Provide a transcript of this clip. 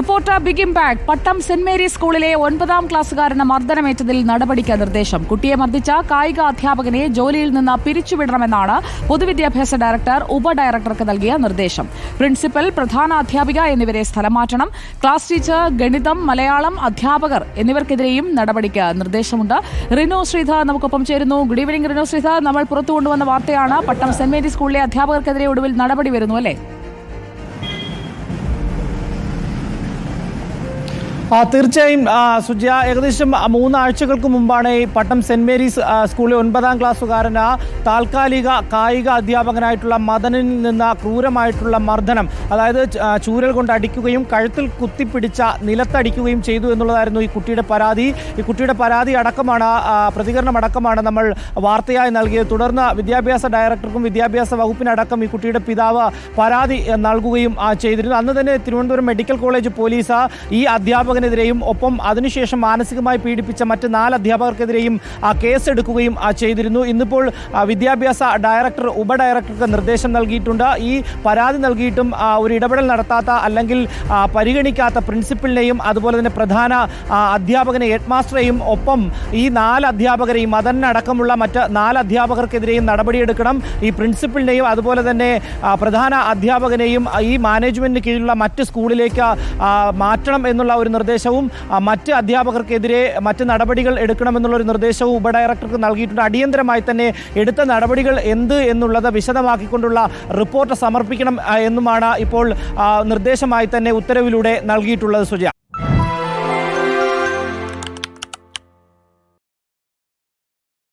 Reporter big impact Pattom Saint Mary's സ്കൂളിലെ ഒൻപതാം ക്ലാസ്സുകാരന് മർദ്ദനമേറ്റതിൽ നടപടിക്ക് നിർദ്ദേശം. കുട്ടിയെ മർദ്ദിച്ച കായിക അധ്യാപകനെ ജോലിയിൽ നിന്ന് പിരിച്ചുവിടണമെന്നാണ് പൊതുവിദ്യാഭ്യാസ ഡയറക്ടർ ഉപഡയറക്ടർക്ക് നൽകിയ നിർദ്ദേശം. പ്രിൻസിപ്പൽ പ്രധാന അധ്യാപിക എന്നിവരെ സ്ഥലം മാറ്റണം. ക്ലാസ് ടീച്ചർ ഗണിതം മലയാളം അധ്യാപകർ എന്നിവർക്കെതിരെയും നടപടിക്ക് നിർദ്ദേശമുണ്ട്. റിനു ശ്രീധർ നമുക്കൊപ്പം ചേരുന്നു. Good evening Rinu Sreedhar. നമ്മൾ പുറത്തു കൊണ്ടുവന്ന വാർത്തയാണ് പട്ടം സെന്റ് മേരീസ് സ്കൂളിലെ അധ്യാപകർക്കെതിരെ ഒടുവിൽ നടപടി വരുന്നു അല്ലേ? തീർച്ചയായും സുജ ഏകദേശം മൂന്നാഴ്ചകൾക്ക് മുമ്പാണ് ഈ പട്ടം സെന്റ് മേരീസ് സ്കൂളിലെ ഒൻപതാം ക്ലാസ്സുകാരന് താൽക്കാലിക കായിക അധ്യാപകനായിട്ടുള്ള മദനിൽ നിന്ന് ക്രൂരമായിട്ടുള്ള മർദ്ദനം അതായത് ചൂരൽ കൊണ്ട് അടിക്കുകയും കഴുത്തിൽ കുത്തിപ്പിടിച്ച നിലത്തടിക്കുകയും ചെയ്തു എന്നുള്ളതായിരുന്നു ഈ കുട്ടിയുടെ പരാതി. ഈ കുട്ടിയുടെ പരാതി അടക്കമാണ് പ്രതികരണം അടക്കമാണ് നമ്മൾ വാർത്തയായി നൽകിയത്. തുടർന്ന് വിദ്യാഭ്യാസ ഡയറക്ടർക്കും വിദ്യാഭ്യാസ വകുപ്പിനടക്കം ഈ കുട്ടിയുടെ പിതാവ് പരാതി നൽകുകയും ചെയ്തിരുന്നു. അന്ന് തന്നെ തിരുവനന്തപുരം മെഡിക്കൽ കോളേജ് പോലീസ് ഈ അധ്യാപകനെതിരെയും ഒപ്പം അതിനുശേഷം മാനസികമായി പീഡിപ്പിച്ച മറ്റ് നാല് അധ്യാപകർക്കെതിരെയും കേസെടുക്കുകയും ചെയ്തിരുന്നു. ഇന്നിപ്പോൾ വിദ്യാഭ്യാസ ഡയറക്ടർ ഉപഡയറക്ടർക്ക് നിർദ്ദേശം നൽകിയിട്ടുണ്ട്. ഈ പരാതി നൽകിയിട്ടും ഒരു ഇടപെടൽ നടത്താത്ത അല്ലെങ്കിൽ പരിഗണിക്കാത്ത പ്രിൻസിപ്പലിനെയും അതുപോലെ തന്നെ പ്രധാന അധ്യാപകനെ ഹെഡ് മാസ്റ്ററെയും ഒപ്പം ഈ നാല് അധ്യാപകരെയും മദനടക്കമുള്ള മറ്റ് നാല് അധ്യാപകർക്കെതിരെയും നടപടിയെടുക്കണം. ഈ പ്രിൻസിപ്പലിനെയും അതുപോലെ തന്നെ പ്രധാന അധ്യാപകനെയും ഈ മാനേജ്മെന്റിന് കീഴിലുള്ള മറ്റ് സ്കൂളിലേക്ക് മാറ്റണം എന്നുള്ള ഒരു നിർദ്ദേശവും മറ്റ് അധ്യാപകർക്കെതിരെ മറ്റ് നടപടികൾ എടുക്കണമെന്നുള്ളൊരു നിർദ്ദേശവും ഉപഡയറക്ടർക്ക് നൽകിയിട്ടുണ്ട്. അടിയന്തരമായി തന്നെ എടുത്ത നടപടികൾ എന്ത് എന്നുള്ളത് വിശദമാക്കിക്കൊണ്ടുള്ള റിപ്പോർട്ട് സമർപ്പിക്കണം എന്നുമാണ് ഇപ്പോൾ നിർദ്ദേശമായി തന്നെ ഉത്തരവിലൂടെ നൽകിയിട്ടുള്ളത് സുജയ.